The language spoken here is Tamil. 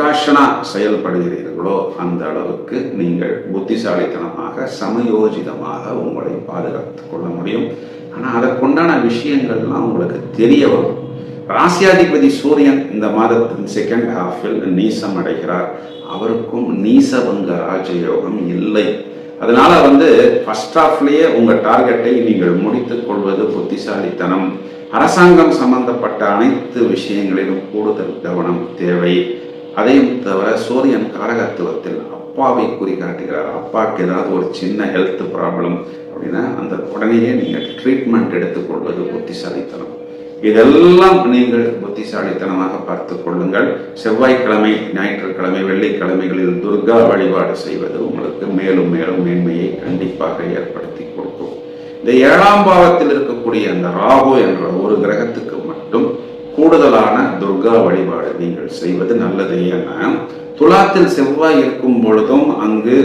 ப்ரிகாஷனா செயல்படுகிறீர்களோ அந்த அளவுக்கு நீங்கள் புத்திசாலித்தனமாக சமயோஜிதமாக உங்களை பாதுகாத்துக் கொள்ள முடியும். ஆனால் அதற்குண்டான விஷயங்கள்லாம் உங்களுக்கு தெரிய வரும். ராசியாதிபதி சூரியன் இந்த மாதத்தின் செகண்ட் ஹாஃபில் நீசம் அடைகிறார். அவருக்கும் நீசபங்க ராஜயோகம் இல்லை. அதனால வந்து ஃபர்ஸ்ட் ஹாஃப்லயே உங்க டார்கெட்டை நீங்கள் முடித்துக் கொள்வது புத்திசாலித்தனம். அரசாங்கம் சம்பந்தப்பட்ட அனைத்து விஷயங்களிலும் கூடுதல் கவனம் தேவை. அதையும் தவிர சூரியன் காரகத்துவத்தில் அப்பாவை குறிகாட்டுகிறார் அப்பாவுக்கு ஏதாவது ஒரு சின்ன ஹெல்த் ப்ராப்ளம் அப்படின்னா அந்த உடனேயே நீங்கள் ட்ரீட்மெண்ட் எடுத்துக்கொள்வது புத்திசாலித்தனம். இதெல்லாம் நீங்கள் புத்திசாலித்தனமாக பார்த்து கொள்ளுங்கள். செவ்வாய்க்கிழமை ஞாயிற்றுக்கிழமை வெள்ளிக்கிழமைகளில் துர்கா வழிபாடு செய்வது உங்களுக்கு மேலும் மேலும் மேன்மையை கண்டிப்பாக ஏற்படுத்தி கொடுக்கும். இந்த ஏழாம் பாவத்தில் இருக்கக்கூடிய அந்த ராகு என்ற ஒரு கிரகத்துக்கு மட்டும் கூடுதலான துர்கா வழிபாடு நீங்கள் செய்வது நல்லது. என துலாத்தில் செவ்வாய் இருக்கும் பொழுதும் அங்கு